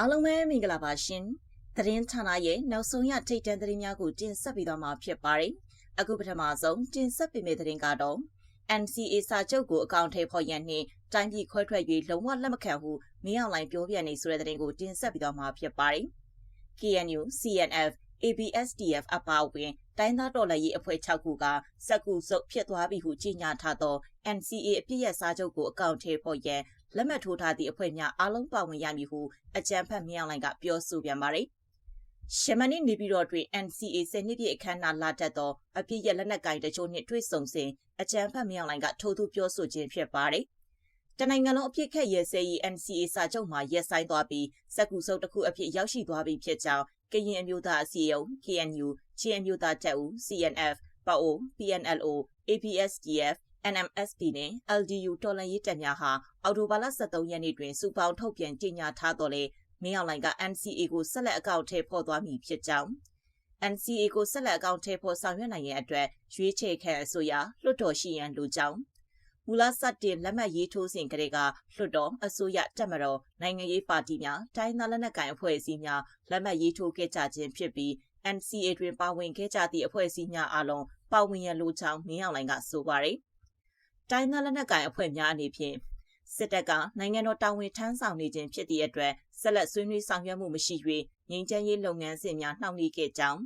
အားလုံးပဲမင်္ဂလာပါရှင်သတင်းဌာနရဲ့နောက်ဆုံးရထိတ်တန့်သတင်းများကိုတင်ဆက်ပေးသွားမှာဖြစ်ပါတယ်အခုပထမဆုံးတင်ဆက်ပေးမယ့်သတင်းကတော့ NCA စာချုပ်ကိုအကောင့်ထဲပေါ်ရန်နှင့်တိုင်းပြည်ခွဲထွက်၍လုံးဝလက်မခံဟုမင်းအောင်လှိုင်ပြောပြနေဆိုတဲ့သတင်းကိုတင်ဆက်ပေးသွားမှာဖြစ်ပါတယ် KNU CNF ABSDF အပါအဝင်တိုင်းသားတော်လှန်ရေးအဖွဲ့6ခုကစက်ကူစုပ်ဖြစ်သွားပြီဟုကြေညာထားသော NCA အပြည့်ရစာချုပ်ကိုအကောင့်ထဲပေါ်ရန် လက်မှတ်ထိုးထားသည့်အဖွဲ့များအားလုံးပါဝင်ရမည်ဟုအကြံဖတ်မြောင်လိုင်ကပြောဆိုပြန်ပါတယ်။ရှမနီနေပြည်တော်တွင် NCA စနစ်ပြည့်အခမ်းအနားလာတက်သောအပြည့်ရလက်နက်ကိုင်တချို့နှင့်တွေ့ဆုံစဉ်အကြံဖတ်မြောင်လိုင်ကထိုးသူပြောဆိုခြင်းဖြစ်ပါတယ်။တနိုင်ငံလုံးအပြစ်ခက်ရဲစဲရေး NCA စာချုပ်မှာရက်ဆိုင်သွားပြီးစက်ကူစုပ်တစ်ခုအဖြစ်ရောက်ရှိသွားပြီဖြစ်ကြောင်းကရင်အမျိုးသားအစည်းအရုံး KNU ချင်းအမျိုးသားတပ်ဦး CNF ပအို PNLO APSDF NMSP နဲ့ LDU တော်လှန်ရေးတပ်များဟာအော်တိုဘာလ23ရက်နေ့တွင်စုပေါင်းထုတ်ပြန်ကြေညာထားတော်လဲမင်းအောင်လှိုင်က NCA ကိုဆက်လက်အကောင့်ထဲပေါ်သွားမည်ဖြစ်ကြောင်း NCA ကိုဆက်လက်အကောင့်ထဲပေါ်ဆောင်ရွက်နိုင်ရန်အတွက်ရွေးချယ်ခံအစိုးရလွှတ်တော်ရှိရန်လိုကြောင်းမူလစတင်လက်မှတ်ရေးထိုးစဉ်ကတည်းကလွှတ်တော်အစိုးရတပ်မတော်နိုင်ငံရေးပါတီများတိုင်းသားလက်နက်ကိုင်အဖွဲ့အစည်းများလက်မှတ်ရေးထိုးခဲ့ကြခြင်းဖြစ်ပြီး NCA တွင်ပါဝင်ခဲ့ကြသည့်အဖွဲ့အစည်းများအလုံးပါဝင်ရန်လိုကြောင်းမင်းအောင်လှိုင်ကဆိုပါတယ် တိုင်းသားလက်နက်ကိုင်အဖွဲ့များအနေဖြင့်စစ်တပ်ကနိုင်ငံတော်တာဝန်ထမ်းဆောင်နေခြင်းဖြစ်သည့်အတွက်ဆက်လက်ဆွေးနွေးဆောင်ရွက်မှုမရှိ၍ငြိမ်းချမ်းရေးလုပ်ငန်းစဉ်များနှောင့်နှေးခဲ့ကြောင်း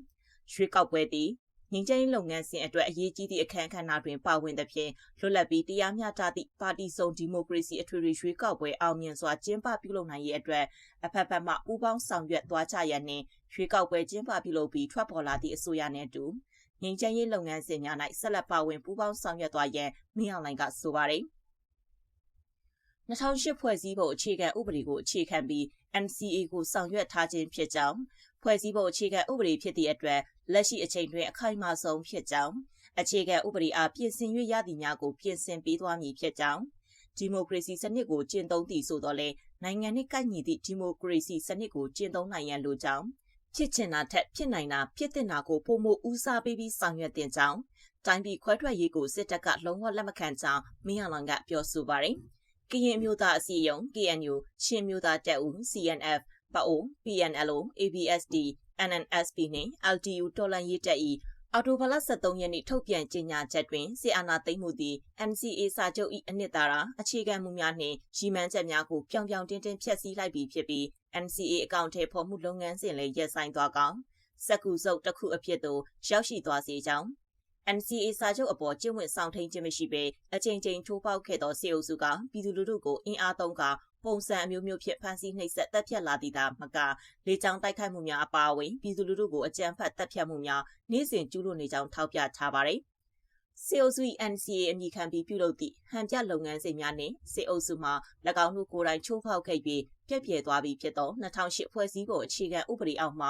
ရွှေကောက်ပွဲသည်ငင်းကျင်းလုပ်ငန်းစဉ်အတွက်အရေးကြီးသည့်အခမ်းအနားတွင်ပါဝင်သဖြင့်လွတ်လပ်ပြီးတရားမျှတသည့်ပါတီစုံဒီမိုကရေစီအထွေထွေရွေးကောက်ပွဲအောင်မြင်စွာကျင်းပပြုလုပ်နိုင်ရေးအတွက်အဖက်ဖက်မှပူးပေါင်းဆောင်ရွက်သွားကြရန်နှင့်ရွေးကောက်ပွဲကျင်းပပြုလုပ်ပြီးထွက်ပေါ်လာသည့်အစိုးရနှင့်အတူ ငင်းကျင်းရေးလုပ်ငန်းစဉ်များ၌ဆက်လက်ပါဝင်ပူးပေါင်းဆောင်ရွက်သွားရန်မင်းအောင်လှိုင်ကဆိုပါတယ်2008ဖွဲ့စည်းပုံအခြေခံဥပဒေကိုအခြေခံပြီး NCA ကိုဆောင်ရွက်ထားခြင်းဖြစ်ကြောင်းဖွဲ့စည်းပုံအခြေခံဥပဒေဖြစ်သည့်အတွက်လက်ရှိအချိန်တွင်အခိုင်အမာဆုံးဖြစ်ကြောင်းအခြေခံဥပဒေအားပြင်ဆင်၍ရသည်များကိုပြင်ဆင်ပေးသွားမည်ဖြစ်ကြောင်းဒီမိုကရေစီစနစ်ကိုကျင့်သုံးသည်ဆိုတော့လေနိုင်ငံနှင့်ကိုက်ညီသည့်ဒီမိုကရေစီစနစ်ကိုကျင့်သုံးနိုင်ရန်လိုကြောင်း ဖြစ်ချင်တာထက်ဖြစ်နိုင်တာဖြစ်တင်တာကိုပုံမှုဦးစားပေးပြီးဆောင်ရွက်တင်ကြောင်းတိုင်းပြည်ခွဲထွက်ရေးကိုစစ်တပ်ကလုံးဝလက်မခံကြောင်းမင်းအောင်လှိုင်ကပြောဆိုပါတယ်ကရင်မျိုးသားအစည်းအရုံး KNU ချင်းမျိုးသားတပ်ဦး CNF ပအို PNLO ABSD NNSP နှင့် LTU တော်လှန်ရေးတပ်၏ အော်တိုဘာလ23ရက်နေ့ထုတ်ပြန်ကြေညာချက်တွင်စစ်အာဏာသိမ်းမှုသည် NCA စာချုပ်၏အနှစ်သာရအခြေခံမှုများနှင့်ရည်မှန်းချက်များကိုပြောင်ပြောင်တင်းတင်းဖျက်ဆီးလိုက်ပြီဖြစ်ပြီး NCA အကောင့်ထဲပေါ်မှုလုပ်ငန်းစဉ်လည်းရပ်ဆိုင်းသွားကောင်စက်ကူစုပ်တစ်ခုအဖြစ်သို့ရောက်ရှိသွားစေကြောင်း NCA စာချုပ်အပေါ်ကျင့်ဝတ်ဆောင်ထိန်ခြင်းမရှိဘဲအချိန်ချင်းချိုးပေါက်ခဲ့သောစေအုပ်စုကပြည်သူလူထုကိုအင်အားသုံးက ပုံစံအမျိုးမျိုးဖြင့်ဖမ်းဆီးနှိပ်စက်တပ်ဖြတ်လာသည်သာမကလေကြောင်းတိုက်ခိုက်မှုများအပါအဝင်ပြည်သူလူထုကိုအကြမ်းဖက်တပ်ဖြတ်မှုများနေ့စဉ်ကျူးလွန်နေကြောင်းထောက်ပြထားပါတယ်။စေအုပ်စု NCA အမိခံပြီးပြုလုပ်သည့်ဟန်ပြလုပ်ငန်းစဉ်များနှင့်စေအုပ်စုမှ၎င်းတို့ကိုယ်တိုင်ချိုးဖောက်ခဲ့ပြီးပြက်ပြဲသွားပြီးဖြစ်သော2008ဖွဲ့စည်းပုံအခြေခံဥပဒေအောက်မှ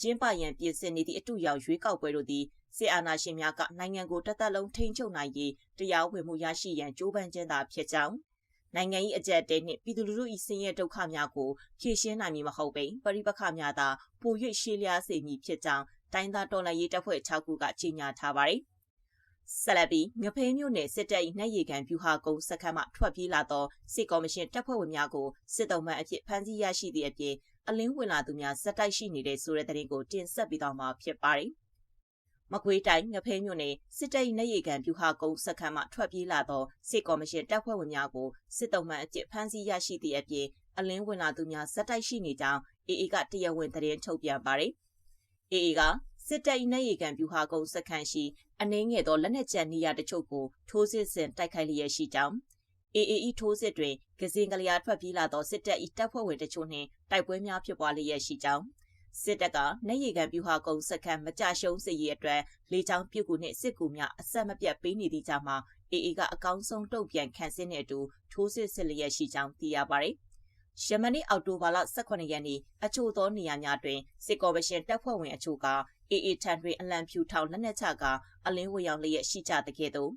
ကျင်းပရန်ပြင်ဆင်နေသည့်အတူရောက်ရွေးကောက်ပွဲတို့သည်စစ်အာဏာရှင်များကနိုင်ငံကိုတသက်လုံးထိန်းချုပ်နိုင်ရေးတရားဝင်မှုရရှိရန်ကြိုးပမ်းခြင်းသာဖြစ်ကြောင်း နိုင်ငံ၏အကြက်တဲနှင့်ပြည်သူလူထု၏ဆင်းရဲဒုက္ခများကိုဖြေရှင်းနိုင်မည်မဟုတ်ပေပရိပခများသာပို၍ရှေးလျားစေမည်ဖြစ်ကြောင်းတိုင်းသားတော်လှန်ရေးတပ်ဖွဲ့6ခုကကြေညာထားပါတယ်။ဆက်လက်ပြီးငဖေးမြို့နယ်စစ်တပ်၏နှက်ရည်ကန်ပြူဟာကုန်းစခန်းမှထွက်ပြေးလာသောစစ်ကော်မရှင်တပ်ဖွဲ့ဝင်များကိုစစ်တုံးမှန်အဖြစ်ဖမ်းဆီးရရှိသည့်အပြင်အလင်းဝင်လာသူများစက်တိုက်ရှိနေတဲ့ဆိုတဲ့တဲ့ရင်ကိုတင်ဆက်ပြီးတော့မှာဖြစ်ပါတယ်။ မကွေးတိုင်းငဖဲမြို့နယ်စစ်တပ်၏နေရီကန်ပြူဟာကုန်းစခန်းမှထွက်ပြေးလာသောစစ်ကော်မရှင်တပ်ဖွဲ့ဝင်များကိုစစ်တုံးမှန်အကျဖမ်းဆီးရရှိသည့်အပြင်အလင်းဝင်လာသူများဇက်တိုက်ရှိနေကြောင်းအေအေကတရားဝင်သတင်းထုတ်ပြန်ပါတယ်။အေအေကစစ်တပ်၏နေရီကန်ပြူဟာကုန်းစခန်းရှိအနှင်းငယ်သောလက်နက်ကျန်နေရာတချို့ကိုထိုးစစ်ဆင်တိုက်ခိုက်လျက်ရှိကြောင်း AAE ထိုးစစ်တွင်ကစင်ကလျာထွက်ပြေးလာသောစစ်တပ်၏တပ်ဖွဲ့ဝင်တချို့နှင့်တိုက်ပွဲများဖြစ်ပွားလျက်ရှိကြောင်း စစ်တပ်ကနိုင်ရီကန်ပြူဟာကုန်းစခန်းမကြရှုံးစေရေးအတွက်လေကြောင်းပြုတ်ကူနှင့်စစ်ကူများအဆက်မပြတ်ပေးနေသည့်ကြားမှာအေအေကအကောင်းဆုံးတုံ့ပြန်ခံစစ်နဲ့အတူထိုးစစ်ဆစ်လျက်ရှိကြောင်းသိရပါတယ်။ယမနီအော်တိုဘာလ18ရက်နေ့အချို့သောနေရာများတွင်စစ်ကော်မရှင်တပ်ဖွဲ့ဝင်အချို့ကအေအေထန်တွင်အလံဖြူထောင်လက်နက်ချကအလင်းဝရောင်လျက်ရှိကြတဲ့ကဲ့သို့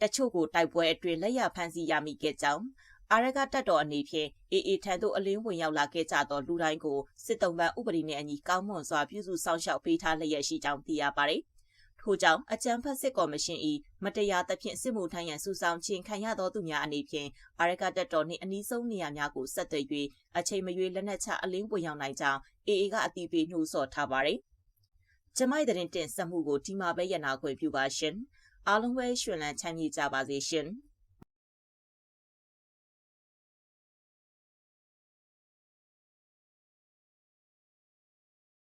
တချို့ကိုတိုက်ပွဲအတွင်းလက်ရဖမ်းဆီးရမိခဲ့ကြောင်း အာရကတက်တော်အနေဖြင့်အေအေထံသို့အလင်းဝင်ရောက်လာခဲ့ကြသောလူတိုင်းကိုစစ်တုံးပန်းဥပဒေနှင့်အညီကောင်းမွန်စွာပြုစုစောင့်ရှောက်ပေးထားလျက်ရှိကြောင်းသိရပါတယ်။ထို့ကြောင့်အကြံဖတ်စစ်ကော်မရှင်၏မတရားသဖြင့်စစ်မှုထမ်းရန်စုဆောင်ခြင်းခံရသောသူများအနေဖြင့်အာရကတက်တော်နှင့်အနီးဆုံးနေရာများကိုဆက်သွယ်၍အချိန်မရွေးလက်နက်ချအလင်းဝင်ရောက်နိုင်ကြောင်းအေအေကအတိပေးနှိုးဆော်ထားပါသည်။ကျမိုက်တဲ့တင်ဆက်မှုကိုဒီမှာပဲရနာခွင့်ပြုပါရှင်။အားလုံးပဲရှင်လန်းချမ်းမြေ့ကြပါစေရှင်။